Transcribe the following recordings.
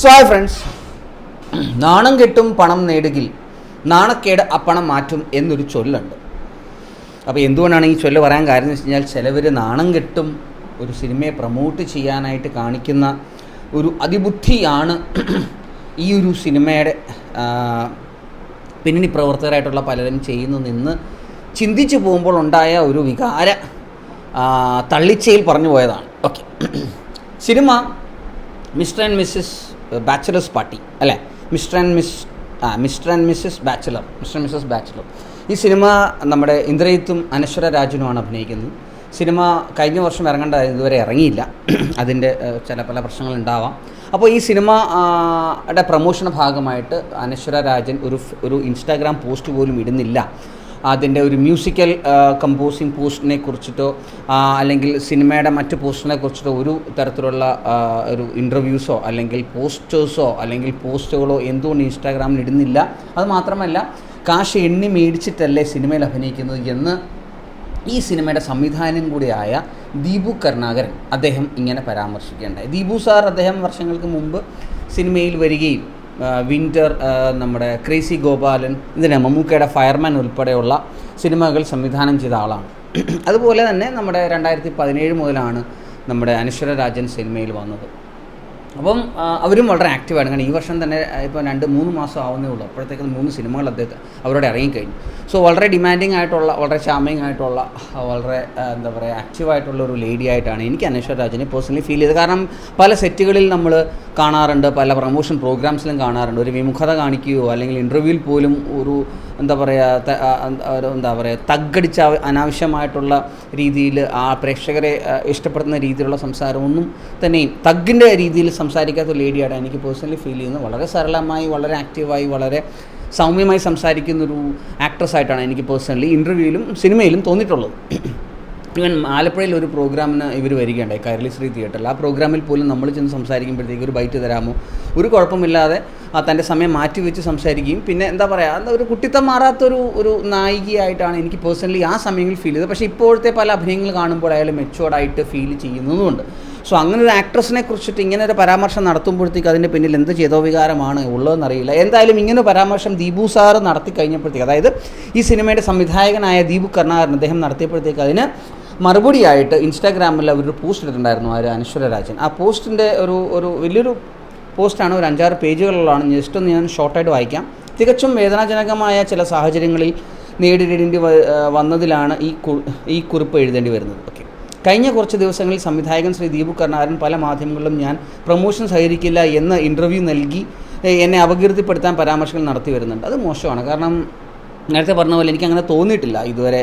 So hi friends നാണം കെട്ടും പണം നേടുകിൽ നാണക്കേട് ആ പണം മാറ്റും എന്നൊരു ചൊല്ലുണ്ട്. അപ്പോൾ എന്തുകൊണ്ടാണ് ഈ ചൊല്ല് പറയാൻ കാര്യം എന്ന് വെച്ച് കഴിഞ്ഞാൽ ചിലവർ നാണം കെട്ടും ഒരു സിനിമയെ പ്രൊമോട്ട് ചെയ്യാനായിട്ട് കാണിക്കുന്ന ഒരു അതിബുദ്ധിയാണ് ഈ ഒരു സിനിമയുടെ പിന്നണി പ്രവർത്തകരായിട്ടുള്ള പലരും ചെയ്യുന്നു നിന്ന് ചിന്തിച്ചു പോകുമ്പോൾ ഉണ്ടായ ഒരു വികാര തള്ളിച്ചയിൽ പറഞ്ഞു പോയതാണ്. Okay cinema Mr and Mrs bachelors party അല്ലേ? മിസ്റ്റർ ആൻഡ് മിസ് ആ Mr and Mrs bachelor Mr Mrs bachelor ഈ സിനിമ നമ്മുടെ ഇന്ദ്രജിത്തും അനശ്വര രാജനുമാണ് അഭിനയിക്കുന്നത്. സിനിമ കഴിഞ്ഞ വർഷം ഇറങ്ങേണ്ടത് ഇതുവരെ ഇറങ്ങിയില്ല. അതിന്റെ ചില പല പ്രശ്നങ്ങളുണ്ടാവാം അപ്പോൾ ഈ സിനിമ പ്രൊമോഷൻ ഭാഗമായിട്ട് അനശ്വര രാജൻ ഒരു ഒരു ഇൻസ്റ്റാഗ്രാം പോസ്റ്റ് പോലും ഇടുന്നില്ല. അതിന്റെ ഒരു മ്യൂസിക്കൽ കമ്പോസിങ് പോസ്റ്റിനെ കുറിച്ചിട്ടോ അല്ലെങ്കിൽ സിനിമയുടെ മറ്റ് പോസ്റ്റിനെ കുറിച്ചിട്ടോ ഒരു തരത്തിലുള്ള ഒരു ഇന്റർവ്യൂസോ അല്ലെങ്കിൽ പോസ്റ്റേഴ്സോ അല്ലെങ്കിൽ പോസ്റ്റുകളോ എന്തുകൊണ്ട് ഇൻസ്റ്റാഗ്രാമിൽ ഇടുന്നില്ല. അത് മാത്രമല്ല കാശ് എണ്ണി മേടിച്ചിട്ടല്ലേ സിനിമയിൽ അഭിനയിക്കുന്നത് എന്ന് ഈ സിനിമയുടെ സംവിധാനം കൂടിയായ ദീപു കരുണാകരൻ അദ്ദേഹം ഇങ്ങനെ പരാമർശിക്കേണ്ടത് ദീപു സാർ അദ്ദേഹം വർഷങ്ങൾക്ക് മുമ്പ് സിനിമയിൽ വരികയും വിന്റർ നമ്മുടെ ക്രേസി ഗോപാലൻ ഇതിനെ മമ്മൂക്കയുടെ ഫയർമാൻ ഉൾപ്പെടെയുള്ള സിനിമകൾ സംവിധാനം ചെയ്ത ആളാണ്. അതുപോലെ തന്നെ നമ്മുടെ രണ്ടായിരത്തി പതിനേഴ് മുതലാണ് നമ്മുടെ അനശ്വര രാജൻ സിനിമയിൽ വന്നത്. അപ്പം അവരും വളരെ ആക്റ്റീവാണ് കാരണം ഈ വർഷം തന്നെ ഇപ്പോൾ രണ്ട് മൂന്ന് മാസം ആവുന്നേ ഉള്ളൂ. അപ്പോഴത്തേക്ക് മൂന്ന് സിനിമകൾ അദ്ദേഹത്തെ അവരോട് ഇറങ്ങിക്കഴിഞ്ഞു. സോ വളരെ ഡിമാൻഡിങ് ആയിട്ടുള്ള വളരെ ചാമിങ് ആയിട്ടുള്ള വളരെ എന്താ പറയുക ആക്റ്റീവായിട്ടുള്ള ഒരു ലേഡി ആയിട്ടാണ് എനിക്ക് അനശ്വര രാജനെ പേഴ്സണലി ഫീൽ ചെയ്തത്. കാരണം പല സെറ്റുകളിൽ നമ്മൾ കാണാറുണ്ട് പല പ്രൊമോഷൻ പ്രോഗ്രാംസിലും കാണാറുണ്ട്. ഒരു വിമുഖത കാണിക്കുകയോ അല്ലെങ്കിൽ ഇന്റർവ്യൂവിൽ പോലും ഒരു എന്താ പറയുക എന്താ പറയുക തగ్గടിച്ച അനാവശ്യമായിട്ടുള്ള രീതിയിൽ ആ പ്രേക്ഷകരെ ഇഷ്ടപ്പെടുന്ന രീതിയിലുള്ള സംസാരമൊന്നും തന്നെയും തഗ്ഗിന്റെ രീതിയിൽ സംസാരിക്കാത്ത ലേഡിയാണ് എനിക്ക് പേഴ്സണലി ഫീൽ ചെയ്യുന്നത്. വളരെ സരളമായി വളരെ ആക്റ്റീവായി വളരെ സൗമ്യമായി സംസാരിക്കുന്നൊരു ആക്ട്രസ് ആയിട്ടാണ് എനിക്ക് പേഴ്സണലി ഇന്റർവ്യൂവിലും സിനിമയിലും തോന്നിയിട്ടുള്ളത്. ഇവൻ ആലപ്പുഴയിൽ ഒരു പ്രോഗ്രാമിന് ഇവർ വരികയുണ്ടായി കൈരളി ശ്രീ തിയേറ്ററിൽ. ആ പ്രോഗ്രാമിൽ പോലും നമ്മൾ ചെന്ന് സംസാരിക്കുമ്പോഴത്തേക്ക് ഒരു ബൈറ്റ് തരാമോ? ഒരു കുഴപ്പമില്ലാതെ തന്റെ സമയം മാറ്റി വെച്ച് സംസാരിക്കുകയും. പിന്നെ എന്താ പറയുക എന്താ ഒരു കുട്ടിത്തം മാറാത്തൊരു ഒരു നായികയായിട്ടാണ് എനിക്ക് പേഴ്സണലി ആ സമയങ്ങളിൽ ഫീൽ ചെയ്തത്. പക്ഷേ ഇപ്പോഴത്തെ പല അഭിനയങ്ങൾ കാണുമ്പോൾ അയാൾ മെച്ചുവർഡായിട്ട് ഫീൽ ചെയ്യുന്നതുമുണ്ട്. സോ അങ്ങനെ ഒരു ആക്ട്രസിനെ കുറിച്ചിട്ട് ഇങ്ങനെ ഒരു പരാമർശം നടത്തുമ്പോഴത്തേക്ക് അതിന്റെ പിന്നിൽ എന്ത് ചേതോവികാരമാണ് ഉള്ളതെന്നറിയില്ല. എന്തായാലും ഇങ്ങനെ പരാമർശം ദീപു സാറ് നടത്തി കഴിഞ്ഞപ്പോഴത്തേക്ക് അതായത് ഈ സിനിമയുടെ സംവിധായകനായ ദീപു കർണാകരൻ അദ്ദേഹം നടത്തിയപ്പോഴത്തേക്ക് അതിന് മറുപടിയായിട്ട് ഇൻസ്റ്റാഗ്രാമിൽ അവരൊരു പോസ്റ്റ് ഇട്ടിട്ടുണ്ടായിരുന്നു ആര്? അനശ്വര രാജൻ. ആ പോസ്റ്റിന്റെ ഒരു ഒരു വലിയൊരു പോസ്റ്റാണ് ഒരു അഞ്ചാറ് പേജുകളിലാണ് ജസ്റ്റ് ഒന്ന് ഞാൻ ഷോർട്ടായിട്ട് വായിക്കാം. തികച്ചും വേദനാജനകമായ ചില സാഹചര്യങ്ങളിൽ നേരിടേണ്ടി വന്നതിലാണ് ഈ ഈ കുറിപ്പ് എഴുതേണ്ടി വരുന്നത്. ഓക്കെ കഴിഞ്ഞ കുറച്ച് ദിവസങ്ങളിൽ സംവിധായകൻ ശ്രീ ദീപു കർണാരൻ പല മാധ്യമങ്ങളിലും ഞാൻ പ്രൊമോഷൻ സഹകരിക്കില്ല എന്ന ഇന്റർവ്യൂ നൽകി എന്നെ അപകീർത്തിപ്പെടുത്താൻ പരാമർശങ്ങൾ നടത്തി വരുന്നുണ്ട്. അത് മോശമാണ്. കാരണം നേരത്തെ പറഞ്ഞ പോലെ എനിക്ക് അങ്ങനെ തോന്നിയിട്ടില്ല. ഇതുവരെ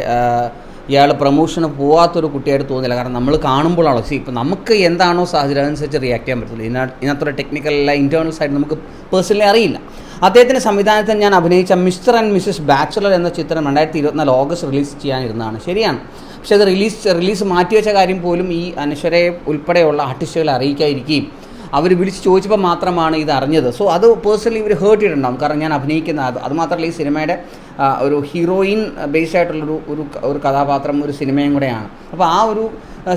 ഇയാൾ പ്രൊമോഷന് പോവാത്തൊരു കുട്ടിയായിട്ട് തോന്നില്ല. കാരണം നമ്മൾ കാണുമ്പോഴാണോ സി ഇപ്പം നമുക്ക് എന്താണോ സാഹചര്യം അനുസരിച്ച് റിയാക്ട് ചെയ്യാൻ പറ്റില്ല ഇതിന ടെക്നിക്കൽ അല്ല ഇന്റേർണൽ സൈഡ് നമുക്ക് പേഴ്സണലി അറിയില്ല. അദ്ദേഹത്തിന്റെ സംവിധാനത്തിൽ ഞാൻ അഭിനയിച്ച മിസ്റ്റർ ആൻഡ് മിസ്സസ് ബാച്ചുലർ എന്ന ചിത്രം രണ്ടായിരത്തി ഇരുപത്തിനാല് ഓഗസ്റ്റ് റിലീസ് ചെയ്യാനിരുന്നതാണ്. ശരിയാണ്. പക്ഷേ അത് റിലീസ് റിലീസ് മാറ്റിവെച്ച കാര്യം പോലും ഈ അനശ്വരയെ ഉൾപ്പെടെയുള്ള ആർട്ടിസ്റ്റുകളെ അറിയിക്കാതിരിക്കുകയും അവർ വിളിച്ച് ചോദിച്ചപ്പോൾ മാത്രമാണ് ഇത് അറിഞ്ഞത്. സോ അത് പേഴ്സണലി ഇവർ ഹേർട്ട് ചെയ്തിട്ടുണ്ടാവും. കാരണം ഞാൻ അഭിനയിക്കുന്ന അത് അതുമാത്രമല്ല ഈ സിനിമയുടെ ഒരു ഹീറോയിൻ ബേസ്ഡ് ആയിട്ടുള്ളൊരു ഒരു ഒരു കഥാപാത്രം ഒരു സിനിമയും കൂടെയാണ്. അപ്പോൾ ആ ഒരു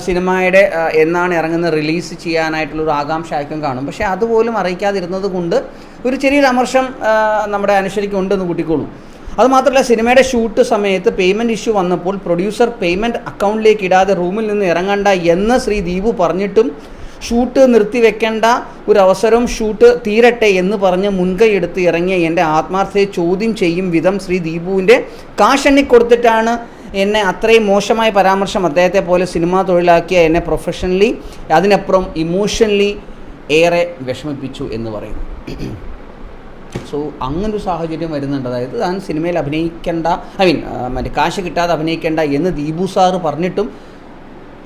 സിനിമയുടെ എന്നാണ് ഇറങ്ങുന്നത് റിലീസ് ചെയ്യാനായിട്ടുള്ള ഒരു ആകാംക്ഷ ആയിരിക്കും കാണും. പക്ഷേ അതുപോലും അറിയിക്കാതിരുന്നത് കൊണ്ട് ഒരു ചെറിയൊരു അമർഷം നമ്മുടെ അനുശ്വരിക്ക് ഉണ്ടെന്ന് കൂട്ടിക്കോളൂ. അതുമാത്രമല്ല സിനിമയുടെ ഷൂട്ട് സമയത്ത് പേയ്മെന്റ് ഇഷ്യൂ വന്നപ്പോൾ പ്രൊഡ്യൂസർ പേയ്മെന്റ് അക്കൗണ്ടിലേക്ക് ഇടാതെ റൂമിൽ നിന്ന് ഇറങ്ങണ്ട എന്ന് ശ്രീ ദീപു പറഞ്ഞിട്ടും ഷൂട്ട് നിർത്തിവെക്കേണ്ട ഒരു അവസരം ഷൂട്ട് തീരട്ടെ എന്ന് പറഞ്ഞ് മുൻകൈ എടുത്ത് ഇറങ്ങിയ എന്റെ ആത്മാർത്ഥതയെ ചോദ്യം ചെയ്യും വിധം ശ്രീ ദീപുവിന്റെ കാശെണ്ണി കൊടുത്തിട്ടാണ് എന്നെ അത്രയും മോശമായ പരാമർശം അദ്ദേഹത്തെ പോലെ സിനിമാ തൊഴിലാക്കിയ എന്നെ പ്രൊഫഷണലി അതിനപ്പുറം ഇമോഷണലി ഏറെ വിഷമിപ്പിച്ചു എന്ന് പറയും സോ അങ്ങനൊരു സാഹചര്യം വരുന്നുണ്ട്. അതായത് താൻ സിനിമയിൽ അഭിനയിക്കേണ്ട ഐ മീൻ മറ്റേ കാശ് കിട്ടാതെ അഭിനയിക്കേണ്ട എന്ന് ദീപു സാറ് പറഞ്ഞിട്ടും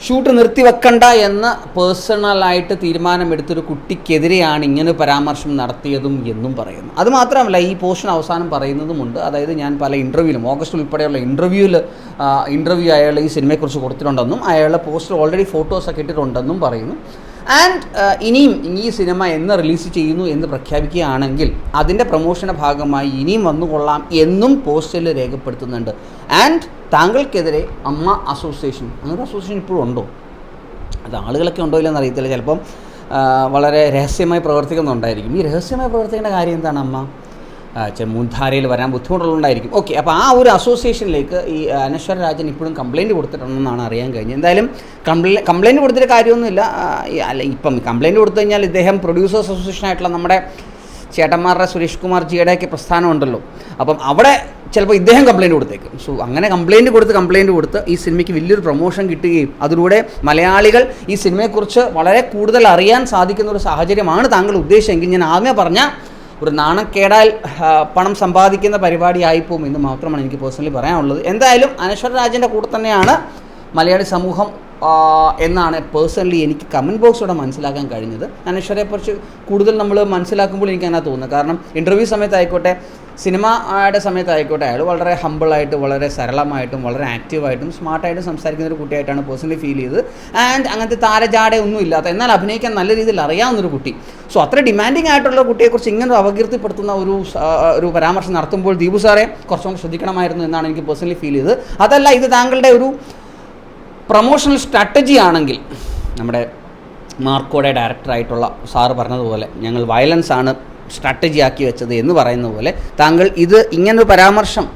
ഷൂട്ട് നിർത്തി നിർത്തിവെക്കണ്ട എന്ന് പേഴ്സണലായിട്ട് തീരുമാനമെടുത്തൊരു കുട്ടിക്കെതിരെയാണ് ഇങ്ങനെ പരാമർശം നടത്തിയതും എന്നും പറയുന്നു. അതുമാത്രമല്ല ഈ പോർഷൻ അവസാനം പറയുന്നതുമുണ്ട്. അതായത് ഞാൻ പല ഇന്റർവ്യൂവിലും ഓഗസ്റ്റ് ഉൾപ്പെടെയുള്ള ഇന്റർവ്യൂവിൽ ഇന്റർവ്യൂ അയാൾ ഈ സിനിമയെക്കുറിച്ച് കൊടുത്തിട്ടുണ്ടെന്നും അയാളുടെ പോസ്റ്റർ ഓൾറെഡി ഫോട്ടോസൊക്കെ ഇട്ടിട്ടുണ്ടെന്നും പറയുന്നു. ആൻഡ് ഇനിയും ഈ സിനിമ എന്ന് റിലീസ് ചെയ്യുന്നു എന്ന് പ്രഖ്യാപിക്കുകയാണെങ്കിൽ അതിന്റെ പ്രൊമോഷന്റെ ഭാഗമായി ഇനിയും വന്നുകൊള്ളാം എന്നും പോസ്റ്ററിൽ രേഖപ്പെടുത്തുന്നുണ്ട്. ആൻഡ് താങ്കൾക്കെതിരെ അമ്മ അസോസിയേഷൻ അങ്ങനെ അസോസിയേഷൻ ഇപ്പോഴും ഉണ്ടോ? അത് ആളുകളൊക്കെ ഉണ്ടോ ഇല്ലെന്ന് അറിയത്തില്ല. ചിലപ്പം വളരെ രഹസ്യമായി പ്രവർത്തിക്കുന്നുണ്ടായിരിക്കും. ഈ രഹസ്യമായി പ്രവർത്തിക്കേണ്ട കാര്യം എന്താണ് അമ്മ? മുൻധാരയിൽ വരാൻ ബുദ്ധിമുട്ടുള്ളതുകൊണ്ടായിരിക്കും. ഓക്കെ അപ്പോൾ ആ ഒരു അസോസിയേഷനിലേക്ക് ഈ അനശ്വര രാജൻ ഇപ്പോഴും കംപ്ലയിന്റ് കൊടുത്തിട്ടുണ്ടെന്നാണ് അറിയാൻ കഴിഞ്ഞത്. എന്തായാലും കംപ്ലൈ കംപ്ലയിന്റ് കൊടുത്തിട്ട് കാര്യമൊന്നുമില്ല. അല്ല ഇപ്പം കംപ്ലയിന്റ് കൊടുത്തു കഴിഞ്ഞാൽ ഇദ്ദേഹം പ്രൊഡ്യൂസേഴ്സ് അസോസിയേഷൻ ആയിട്ടുള്ള നമ്മുടെ ചേട്ടന്മാരുടെ സുരേഷ് കുമാർ ജിയുടെയൊക്കെ പ്രസ്ഥാനം ഉണ്ടല്ലോ അപ്പം അവിടെ ചിലപ്പോൾ ഇദ്ദേഹം കംപ്ലയിന്റ് കൊടുത്തേക്കും. സോ അങ്ങനെ കംപ്ലയിന്റ് കൊടുത്ത് കംപ്ലയിന്റ് കൊടുത്ത് ഈ സിനിമയ്ക്ക് വലിയൊരു പ്രൊമോഷൻ കിട്ടുകയും അതിലൂടെ മലയാളികൾ ഈ സിനിമയെക്കുറിച്ച് വളരെ കൂടുതൽ അറിയാൻ സാധിക്കുന്ന ഒരു സാഹചര്യമാണ് താങ്കൾ ഉദ്ദേശിച്ചെങ്കിൽ ഞാൻ ആദ്യമേ പറഞ്ഞ ഒരു നാണക്കേടാൽ കേടാൽ പണം സമ്പാദിക്കുന്ന പരിപാടി ആയിപ്പോവും എന്ന് മാത്രമാണ് എനിക്ക് പേഴ്സണലി പറയാനുള്ളത്. എന്തായാലും അനശ്വര രാജന്റെ കൂടെ തന്നെയാണ് മലയാളി സമൂഹം എന്നാണ് പേഴ്സണലി എനിക്ക് കമന്റ് ബോക്സിലൂടെ മനസ്സിലാക്കാൻ കഴിഞ്ഞത്. അനശ്വരയെക്കുറിച്ച് കൂടുതൽ നമ്മൾ മനസ്സിലാക്കുമ്പോൾ എനിക്ക് അങ്ങനെ തോന്നുന്നത് കാരണം ഇന്റർവ്യൂ സമയത്തായിക്കോട്ടെ സിനിമയുടെ സമയത്തായിക്കോട്ടെ അയാൾ വളരെ ഹമ്പിളായിട്ട് വളരെ സരളമായിട്ടും വളരെ ആക്റ്റീവായിട്ടും സ്മാർട്ടായിട്ടും സംസാരിക്കുന്ന ഒരു കുട്ടിയായിട്ടാണ് പേഴ്സണലി ഫീൽ ചെയ്തത്. ആൻഡ് അങ്ങനത്തെ താരജാട ഒന്നും ഇല്ലാത്ത എന്നാൽ അഭിനയിക്കാൻ നല്ല രീതിയിൽ അറിയാവുന്നൊരു കുട്ടി. സോ അത്ര ഡിമാൻഡിങ് ആയിട്ടുള്ള കുട്ടിയെക്കുറിച്ച് ഇങ്ങനെ ഒരു അപകീർത്തിപ്പെടുത്തുന്ന ഒരു ഒരു പരാമർശം നടത്തുമ്പോൾ ദീപു സാറെ കുറച്ചും ശ്രദ്ധിക്കണമായിരുന്നു എന്നാണ് എനിക്ക് പേഴ്സണലി ഫീൽ ചെയ്തത്. അതല്ല ഇത് താങ്കളുടെ ഒരു പ്രൊമോഷണൽ സ്ട്രാറ്റജി ആണെങ്കിൽ നമ്മുടെ മാർക്കോടെ ഡയറക്ടറായിട്ടുള്ള സാറ് പറഞ്ഞതുപോലെ ഞങ്ങൾ വയലൻസ് ആണ് സ്ട്രാറ്റജി ആക്കി വെച്ചത് എന്ന് പറയുന്ന പോലെ താങ്കൾ ഇത് ഇങ്ങനൊരു പരാമർശം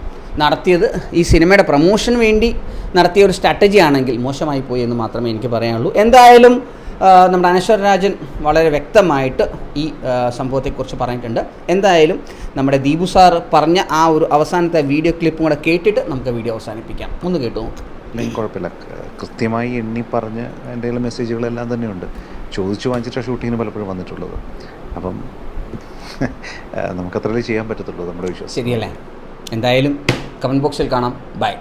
നടത്തിയത് ഈ സിനിമയുടെ പ്രൊമോഷന് വേണ്ടി നടത്തിയ ഒരു സ്ട്രാറ്റജി ആണെങ്കിൽ മോശമായി പോയി എന്ന് മാത്രമേ എനിക്ക് പറയാനുള്ളൂ. എന്തായാലും നമ്മുടെ അനശ്വരരാജൻ വളരെ വ്യക്തമായിട്ട് ഈ സംഭവത്തെക്കുറിച്ച് പറഞ്ഞിട്ടുണ്ട്. എന്തായാലും നമ്മുടെ ദീപു സാർ പറഞ്ഞ ആ ഒരു അവസാനത്തെ വീഡിയോ ക്ലിപ്പും കൂടെ കേട്ടിട്ട് നമുക്ക് വീഡിയോ അവസാനിപ്പിക്കാം. ഒന്ന് കേട്ടു നോക്ക്. അല്ലെങ്കിൽ കുഴപ്പമില്ല. കൃത്യമായി എണ്ണി പറഞ്ഞ് എന്റെ മെസ്സേജുകളെല്ലാം തന്നെയുണ്ട്. ചോദിച്ചു വാങ്ങിച്ചിട്ട് ഷൂട്ടിങ്ങിന് പലപ്പോഴും വന്നിട്ടുള്ളത്. അപ്പം നമുക്കത്രല്ലേ ചെയ്യാൻ പറ്റത്തുള്ളൂ നമ്മുടെ വിശ്വാസം. ശരിയല്ലേ? എന്തായാലും കമന്റ് ബോക്സിൽ കാണാം. ബൈ